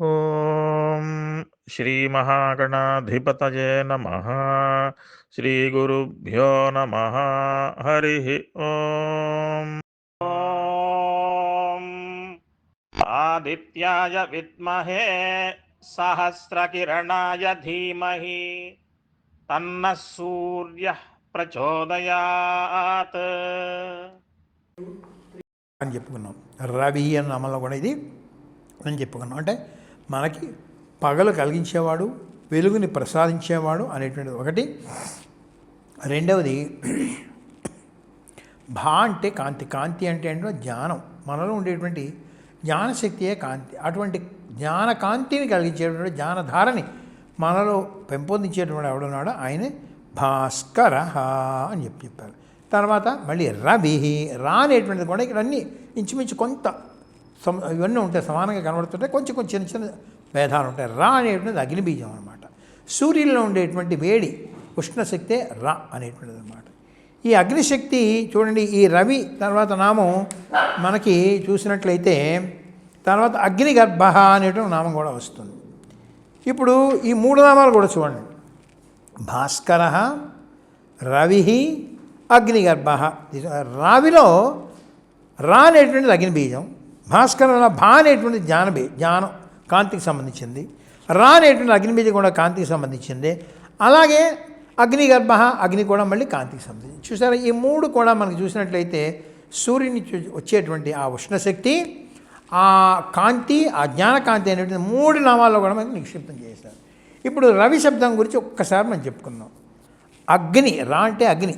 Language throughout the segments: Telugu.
ఓం శ్రీ మహాగణాధిపతయే నమ. శ్రీ గురుభ్యో నమ. హరి ఓం. ఆదిత్యాయ విద్మహే సహస్రకిరణాయ ధీమహి. తన్న సూర్య ప్రచోదయాత్. అని చెప్పుకున్నాం. రవి అన్న నామంలో కూడా ఇది అని చెప్పుకున్నాం. అంటే మనకి పగలు కలిగించేవాడు వెలుగుని ప్రసాదించేవాడు అనేటువంటిది ఒకటి. రెండవది భా అంటే కాంతి. కాంతి అంటే ఏంటో? జ్ఞానం. మనలో ఉండేటువంటి జ్ఞానశక్తియే కాంతి. అటువంటి జ్ఞాన కాంతిని కలిగించేటువంటి జ్ఞానధారని మనలో పెంపొందించేటువంటి ఎవడున్నాడో? ఆయనే భాస్కర అని చెప్పి చెప్పారు. తర్వాత మళ్ళీ రవి రా అనేటువంటిది కూడా ఇక్కడ అన్నీ ఇంచుమించు కొంత సమ ఇవన్నీ ఉంటాయి సమానంగా కనబడుతుంటాయి కొంచెం కొంచెం చిన్న చిన్న భేదాలు ఉంటాయి రా అనేటువంటిది అగ్నిబీజం అనమాట సూర్యుల్లో ఉండేటువంటి వేడి ఉష్ణశక్తే రా అనేటువంటిది అనమాట ఈ అగ్నిశక్తి చూడండి ఈ రవి తర్వాత నామం మనకి చూసినట్లయితే తర్వాత అగ్ని గర్భ అనేటువంటి నామం కూడా వస్తుంది. ఇప్పుడు ఈ మూడు నామాలు కూడా చూడండి. భాస్కర రవి అగ్నిగర్భ. రావిలో రా అనేటువంటిది అగ్ని భాస్కరణ భాస్కరంలో భా అనేటువంటి జ్ఞానబీ జ్ఞానం కాంతికి సంబంధించింది. రా అనేటువంటి అగ్ని కూడా కాంతికి సంబంధించింది. అలాగే అగ్నిగర్భ అగ్ని కూడా మళ్ళీ కాంతికి సంబంధించింది. చూసారా ఈ మూడు కూడా మనకు చూసినట్లయితే సూర్యుని వచ్చేటువంటి ఆ ఉష్ణశక్తి ఆ కాంతి ఆ జ్ఞానకాంతి అనేటువంటి మూడు నామాల్లో కూడా మనకి నిక్షిప్తం చేశారు. ఇప్పుడు రవి శబ్దం గురించి ఒక్కసారి మనం చెప్పుకుందాం. అగ్ని రా అంటే అగ్ని.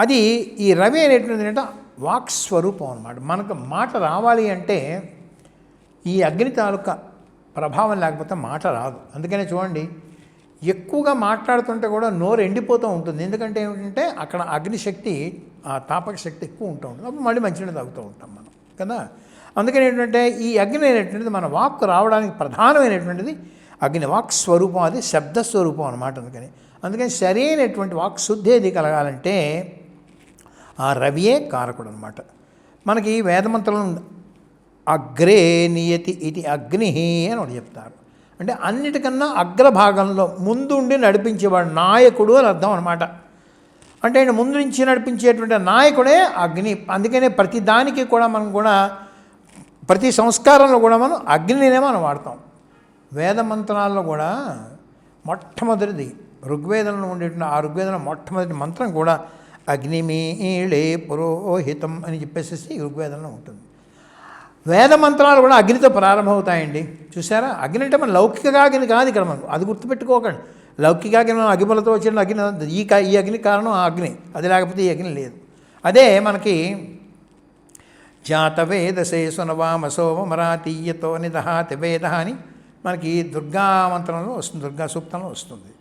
అది ఈ రవి అనేటువంటిది ఏంటంటే వాక్ స్వరూపం అనమాట మనకు మాట రావాలి అంటే ఈ అగ్ని తాలూకా ప్రభావం లేకపోతే మాట రాదు. అందుకనే చూడండి ఎక్కువగా మాట్లాడుతుంటే కూడా నోరు ఎండిపోతూ ఉంటుంది. ఎందుకంటే ఏమిటంటే అక్కడ అగ్నిశక్తి ఆ తాపక శక్తి ఎక్కువ ఉంటూ ఉంటుంది. అప్పుడు మళ్ళీ మంచినీళ్ళు తాగుతూ ఉంటాం మనం కదా? అందుకని ఏంటంటే ఈ అగ్ని అనేటువంటిది మన వాక్ రావడానికి ప్రధానమైనటువంటిది అగ్ని వాక్ స్వరూపం అది శబ్ద స్వరూపం అనమాట అందుకని అందుకని సరైనటువంటి వాక్ శుద్ధి ఏది కలగాలంటే రవియే కారకుడు అనమాట మనకి వేదమంత్రం అగ్రే నియతి ఇది అగ్ని అని ఒకటి చెప్తారు. అంటే అన్నిటికన్నా అగ్రభాగంలో ముందుండి నడిపించేవాడు నాయకుడు అని అర్థం అనమాట అంటే ఆయన ముందు నుంచి నడిపించేటువంటి నాయకుడే అగ్ని. అందుకనే ప్రతి దానికి కూడా మనం కూడా ప్రతి సంస్కారంలో కూడా మనం అగ్నినే మనం వాడతాం. వేద మంత్రాల్లో కూడా మొట్టమొదటిది ఋగ్వేదంలో ఉండేటువంటి ఆ ఋగ్వేదంలో మొట్టమొదటి మంత్రం కూడా అగ్నిమీళే పురోహితం అని చెప్పేసి ఋగ్వేదంలో ఉంటుంది. వేద మంత్రాలు కూడా అగ్నితో ప్రారంభమవుతాయండి. చూసారా అగ్ని అంటే మన లౌకిక అగ్ని కాదు ఇక్కడ మనం. అది గుర్తుపెట్టుకోకండి. లౌకిక అగ్ని మనం అగ్నిలతో వచ్చిన అగ్ని ఈ ఈ అగ్ని కారణం ఆ అగ్ని. అది లేకపోతే ఈ అగ్ని లేదు. అదే మనకి జాతవేదసే సునవామ సోమరాతీయతో నిదహాతి వేద అని మనకి దుర్గా మంత్రంలో వస్తుంది దుర్గా సూక్తంలో వస్తుంది.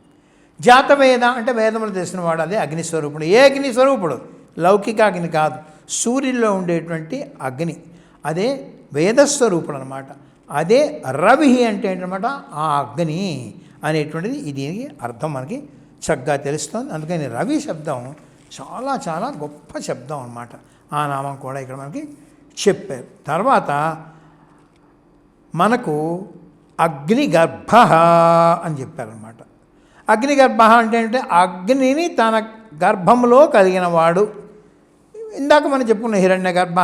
జాతవేద అంటే వేదములు తెలిసిన వాడు అదే అగ్ని స్వరూపుడు ఏ అగ్ని స్వరూపుడు లౌకిక అగ్ని కాదు. సూర్యుల్లో ఉండేటువంటి అగ్ని. అదే వేదస్వరూపుడు అనమాట అదే రవి అంటే ఏంటనమాట? ఆ అగ్ని అనేటువంటిది దీనికి అర్థం మనకి చక్కగా తెలుస్తుంది. అందుకని రవి శబ్దం చాలా చాలా గొప్ప శబ్దం అన్నమాట ఆ నామం కూడా ఇక్కడ మనకి చెప్పారు. తర్వాత మనకు అగ్నిగర్భ అని చెప్పారనమాట. అగ్నిగర్భ అంటే అంటే అగ్నిని తన గర్భంలో కలిగిన వాడు ఇందాక మనం చెప్పుకున్న హిరణ్య గర్భ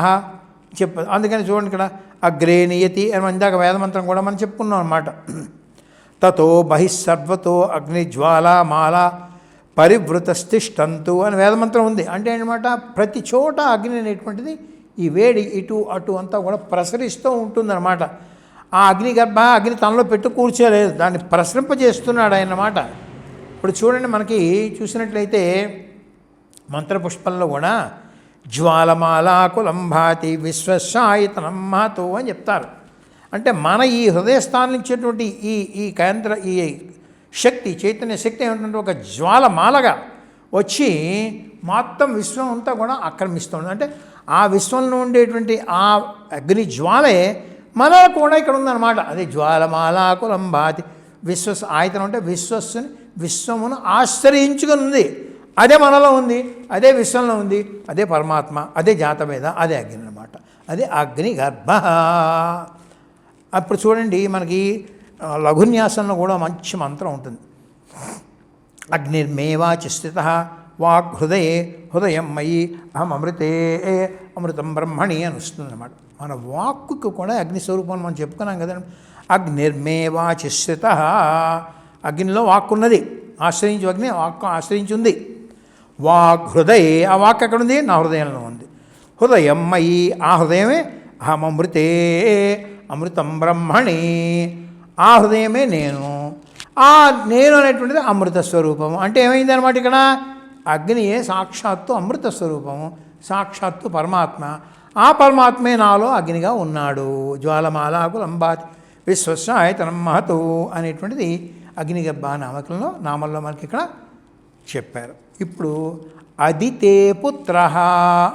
చెప్ప అందుకని చూడండి ఇక్కడ అగ్రే నియతి అని ఇందాక వేదమంత్రం కూడా మనం చెప్పుకున్నాం అనమాట తతో బహిస్సర్వతో అగ్నిజ్వాల మాల పరివృతస్థిష్టంతు అని వేదమంత్రం ఉంది. అంటే అనమాట ప్రతి చోట అగ్ని అనేటువంటిది ఈ వేడి ఇటు అటు అంతా కూడా ప్రసరిస్తూ ఉంటుందన్నమాట. ఆ అగ్ని గర్భ అగ్ని తనలో పెట్టు కూర్చోలేదు. దాన్ని ప్రసరింపజేస్తున్నాడు ఆయన అన్నమాట. ఇప్పుడు చూడండి మనకి చూసినట్లయితే మంత్రపుష్పంలో కూడా జ్వాలమాలాకులం భాతి విశ్వశాయితనం మాతో అని చెప్తారు. అంటే మన ఈ హృదయస్థానం ఇచ్చేటువంటి ఈ ఈ కేంద్ర ఈ శక్తి చైతన్య శక్తి ఏమిటంటే ఒక జ్వాలమాలగా వచ్చి మొత్తం విశ్వం అంతా కూడా ఆక్రమిస్తుంది. అంటే ఆ విశ్వంలో ఉండేటువంటి ఆ అగ్ని జ్వాలే మన కూడా ఇక్కడ ఉందన్నమాట. అదే జ్వాలమాలాకులం భాతి విశ్వస్ ఆయతనం అంటే విశ్వస్సుని విశ్వమును ఆశ్రయించుకుని ఉంది అదే మనలో ఉంది అదే విశ్వంలో ఉంది అదే పరమాత్మ అదే జాతవేద అదే అగ్ని అనమాట అదే అగ్ని గర్భ. అప్పుడు చూడండి మనకి లఘున్యాసంలో కూడా మంచి మంత్రం ఉంటుంది. అగ్నిర్మేవాచి స్థిత వాక్ హృదయే హృదయం మయి అహం అమృతే అమృతం బ్రహ్మణి అని వస్తుంది అనమాట మన వాక్కు కూడా అగ్ని స్వరూపం మనం చెప్పుకున్నాం కదండి. అగ్నిర్మేవాచి స్థిత అగ్నిలో వాక్కున్నది. ఆశ్రయించు అగ్ని వాక్కు ఆశ్రయించుంది. వాక్ హృదయే ఆ వాక్ ఎక్కడ ఉంది నా హృదయంలో ఉంది. హృదయం మయి ఆ హృదయమే అహం అమృతే అమృతం బ్రహ్మణి ఆ హృదయమే నేను. ఆ నేను అనేటువంటిది అమృత స్వరూపము. అంటే ఏమైంది అనమాట ఇక్కడ? అగ్నియే సాక్షాత్తు అమృత స్వరూపము సాక్షాత్తు పరమాత్మ. ఆ పరమాత్మే నాలో అగ్నిగా ఉన్నాడు. జ్వాలమాలాకు లంబాతి విశ్వసాయతనం మహతు అనేటువంటిది అగ్నిగర్భ నామకంలో నామంలో మనకి ఇక్కడ చెప్పారు. ఇప్పుడు అదితే పుత్ర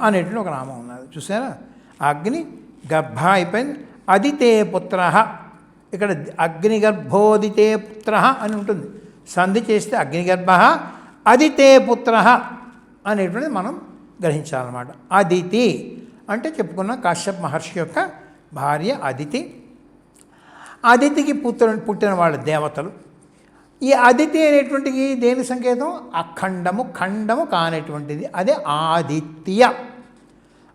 అనేటువంటి ఒక నామం ఉన్నది. చూసారా అగ్ని గర్భ అయిపోయింది. అదితే పుత్ర ఇక్కడ అగ్నిగర్భోదితే పుత్ర అని ఉంటుంది. సంధి చేస్తే అగ్నిగర్భ అదితే పుత్ర అనేటువంటిది మనం గ్రహించాలన్నమాట. అదితి అంటే చెప్పుకున్న కాశ్యప్ మహర్షి యొక్క భార్య అదితి. అదితికి పుత్ర పుట్టిన వాళ్ళ దేవతలు. ఈ అదితి అనేటువంటిది దేని సంకేతం? అఖండము ఖండము కానటువంటిది. అదే ఆదిత్య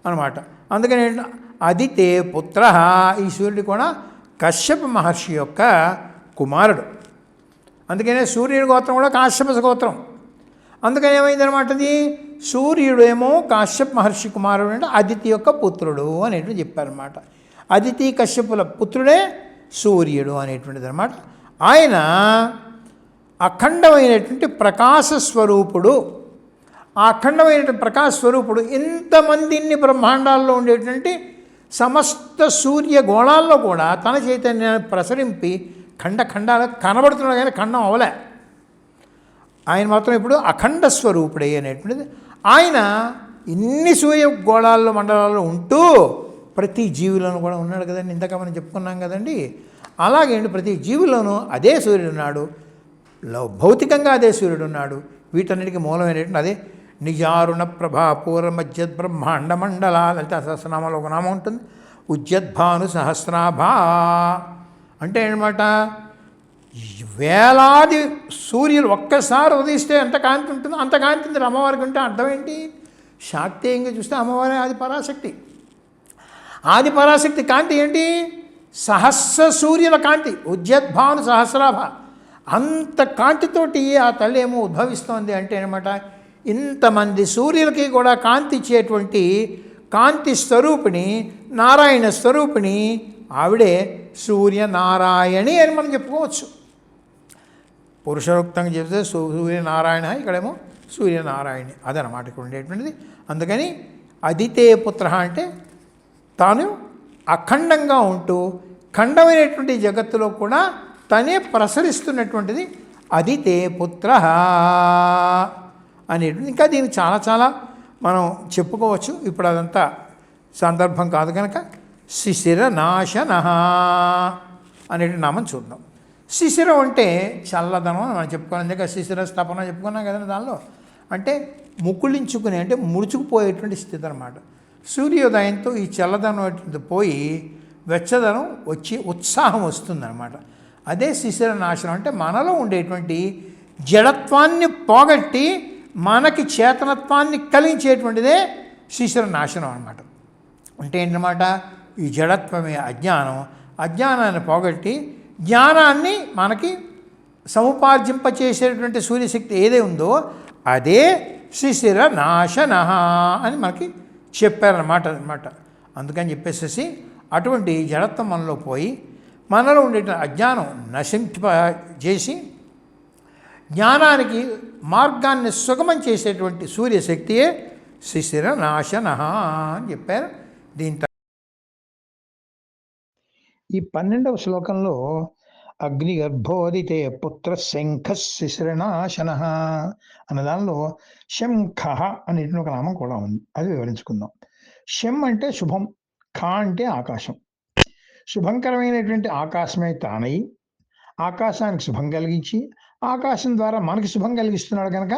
అనమాట అందుకని అదితే పుత్ర ఈ సూర్యుడు కూడా కశ్యప మహర్షి యొక్క కుమారుడు. అందుకనే సూర్యుడి గోత్రం కూడా కాశ్యప గోత్రం. అందుకని ఏమైందనమాట అది? సూర్యుడేమో కాశ్యప్ మహర్షి కుమారుడు అంటే అదితి యొక్క పుత్రుడు అనేటువంటి చెప్పారనమాట అదితి కశ్యపుల పుత్రుడే సూర్యుడు అనేటువంటిది అనమాట ఆయన అఖండమైనటువంటి ప్రకాశ స్వరూపుడు ఆ అఖండమైనటువంటి ప్రకాశ స్వరూపుడు ఇంతమందిని బ్రహ్మాండాల్లో ఉండేటువంటి సమస్త సూర్య గోళాల్లో కూడా తన చైతన్యాన్ని ప్రసరింపి ఖండ ఖండాలు కనబడుతున్నాడు కానీ ఖండం అవలే. ఆయన మాత్రం ఇప్పుడు అఖండ స్వరూపుడే అనేటువంటిది. ఆయన ఇన్ని సూర్య గోళాల్లో మండలాల్లో ఉంటూ ప్రతి జీవులను కూడా ఉన్నాడు కదండి. ఇందాక మనం చెప్పుకున్నాం కదండి. అలాగే ప్రతి జీవిలోనూ అదే సూర్యుడు ఉన్నాడు. భౌతికంగా అదే సూర్యుడు ఉన్నాడు వీటన్నిటికీ మూలమైనటువంటి అదే నిజారుణ ప్రభా పూర్వమజ్జద్ బ్రహ్మాండ మండల లలిత సహస్రనామాలో ఒక నామం ఉంటుంది. ఉజ్జద్భాను సహస్రాభా. అంటే ఏంటన్నమాట వేలాది సూర్యులు ఒక్కసారి ఉదయిస్తే ఎంత కాంతి ఉంటుందో అంత కాంతి ఉంది అమ్మవారికి ఉంటే అర్థం ఏంటి శాక్తేయంగా చూస్తే అమ్మవారి ఆది పరాశక్తి. ఆది పరాశక్తి కాంతి ఏంటి? సహస్ర సూర్యుల కాంతి. ఉజ్జద్భాను సహస్రాభ. అంత కాంతితోటి ఆ తల్లి ఏమో ఉద్భవిస్తోంది అంటే అనమాట ఇంతమంది సూర్యులకి కూడా కాంతి ఇచ్చేటువంటి కాంతి స్వరూపిణి నారాయణ స్వరూపిణి ఆవిడే సూర్యనారాయణి అని మనం చెప్పుకోవచ్చు. పురుషోక్తంగా చెప్తే సూ- సూర్యనారాయణ ఇక్కడేమో సూర్యనారాయణి. అదనమాట ఇక్కడ ఉండేటువంటిది. అందుకని అదితే పుత్ర అంటే తాను అఖండంగా ఉంటూ ఖండమైనటువంటి జగత్తులో కూడా తనే ప్రసరిస్తున్నటువంటిది అది తే పుత్ర అనేటువంటి ఇంకా దీనికి చాలా చాలా మనం చెప్పుకోవచ్చు. ఇప్పుడు అదంతా సందర్భం కాదు కనుక. శిశిర నాశన అనేటి నామం చూద్దాం. శిశిరం అంటే చల్లదనం అని మనం చెప్పుకున్నాం. ఎందుకంటే శిశిర స్థాపన చెప్పుకున్నాం కదండి దానిలో. అంటే ముకుళించుకునే అంటే ముడుచుకుపోయేటువంటి స్థితి అనమాట సూర్యోదయంతో ఈ చల్లదనం అటువంటిది పోయి వెచ్చదనం వచ్చి ఉత్సాహం వస్తుందన్నమాట. అదే శిశిర నాశనం అంటే మనలో ఉండేటువంటి జడత్వాన్ని పోగొట్టి మనకి చేతనత్వాన్ని కలిగించేటువంటిదే శిశిర నాశనం అనమాట అంటే ఏంటన్నమాట? ఈ జడత్వమే అజ్ఞానం. అజ్ఞానాన్ని పోగొట్టి జ్ఞానాన్ని మనకి సముపార్జింపచేసేటువంటి సూర్యశక్తి ఏదే ఉందో అదే శిశిర నాశన అని మనకి చెప్పారన్నమాట అనమాట అందుకని చెప్పేసేసి అటువంటి జడత్వం మనలో పోయి మనలో ఉండే అజ్ఞానం నశింప చేసి జ్ఞానానికి మార్గాన్ని సుగమం చేసేటువంటి సూర్యశక్తియే శిశిర నాశన అని చెప్పారు. దీని ఈ పన్నెండవ శ్లోకంలో అగ్నిగర్భోదితే పుత్ర శంఖ శిశిరనాశన అన్న దానిలో శంఖ అనేటువంటి ఒక నామం కూడా ఉంది. అది వివరించుకుందాం. శం అంటే శుభం ఖ అంటే ఆకాశం. శుభంకరమైనటువంటి ఆకాశమే తానై ఆకాశానికి శుభం కలిగించి ఆకాశం ద్వారా మనకి శుభం కలిగిస్తున్నాడు కనుక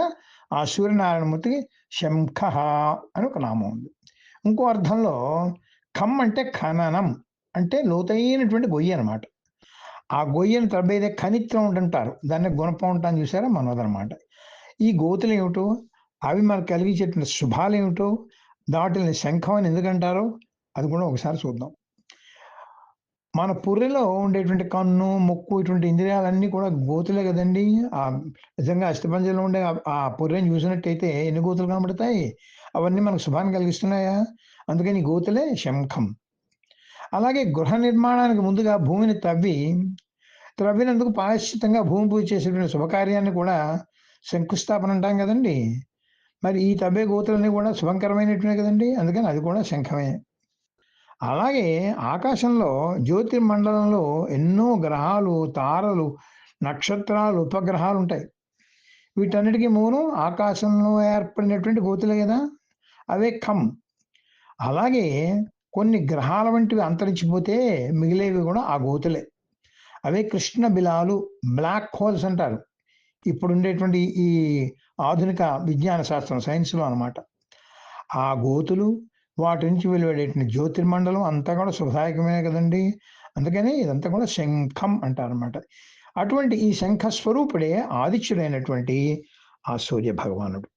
ఆ సూర్యనారాయణమూర్తికి శంఖ అని ఒక నామం ఉంది. ఇంకో అర్థంలో ఖమ్ అంటే ఖననం అంటే లోతైనటువంటి గొయ్యి అనమాట ఆ గొయ్యను త్రబ్బేదే ఖనిత్రం అంటారు దాన్ని గుణపం ఉంటాను చూసారా? మనోదనమాట ఈ గోతులు ఏమిటో అవి మనకు కలిగించేటువంటి శుభాలు ఏమిటో దాటిని శంఖం అని ఎందుకంటారో? అది కూడా ఒకసారి చూద్దాం. మన పుర్రెలో ఉండేటువంటి కన్ను ముక్కు ఇటువంటి ఇంద్రియాలన్నీ కూడా గోతులే కదండి. ఆ నిజంగా అస్థిపంజంలో ఉండే ఆ- పుర్రెని చూసినట్టయితే ఎన్ని గోతులు కనబడతాయి? అవన్నీ మనకు శుభాన్ని కలిగిస్తున్నాయా? అందుకని గోతులే శంఖం. అలాగే గృహ నిర్మాణానికి ముందుగా భూమిని తవ్వి త్రవ్వినందుకు పాశ్చితంగా భూమి పూజ చేసేటువంటి శుభకార్యాన్ని కూడా శంకుస్థాపన అంటాం కదండి. మరి ఈ తవ్వే గోతులన్నీ కూడా శుభంకరమైనటువంటి కదండి. అందుకని అది కూడా శంఖమే. అలాగే ఆకాశంలో జ్యోతిర్మండలంలో ఎన్నో గ్రహాలు తారలు నక్షత్రాలు ఉపగ్రహాలు ఉంటాయి. వీటన్నిటికీ మూలం ఆకాశంలో ఏర్పడినటువంటి గోతులే కదా? అవే ఖమ్. అలాగే కొన్ని గ్రహాల వంటివి అంతరించిపోతే మిగిలేవి కూడా ఆ గోతులే. అవే కృష్ణ బిలాలు బ్లాక్ హోల్స్ అంటారు. ఇప్పుడు ఉండేటువంటి ఈ ఆధునిక విజ్ఞాన శాస్త్రం సైన్స్లో అనమాట ఆ గోతులు వాటి నుంచి వెలువడేటిన జ్యోతిర్మండలం అంతా కూడా శుభదాయకమే కదండి. అందుకని ఇదంతా కూడా శంఖం అంటారన్నమాట. అటువంటి ఈ శంఖ స్వరూపుడే ఆదిత్యుడైనటువంటి ఆ సూర్య భగవానుడు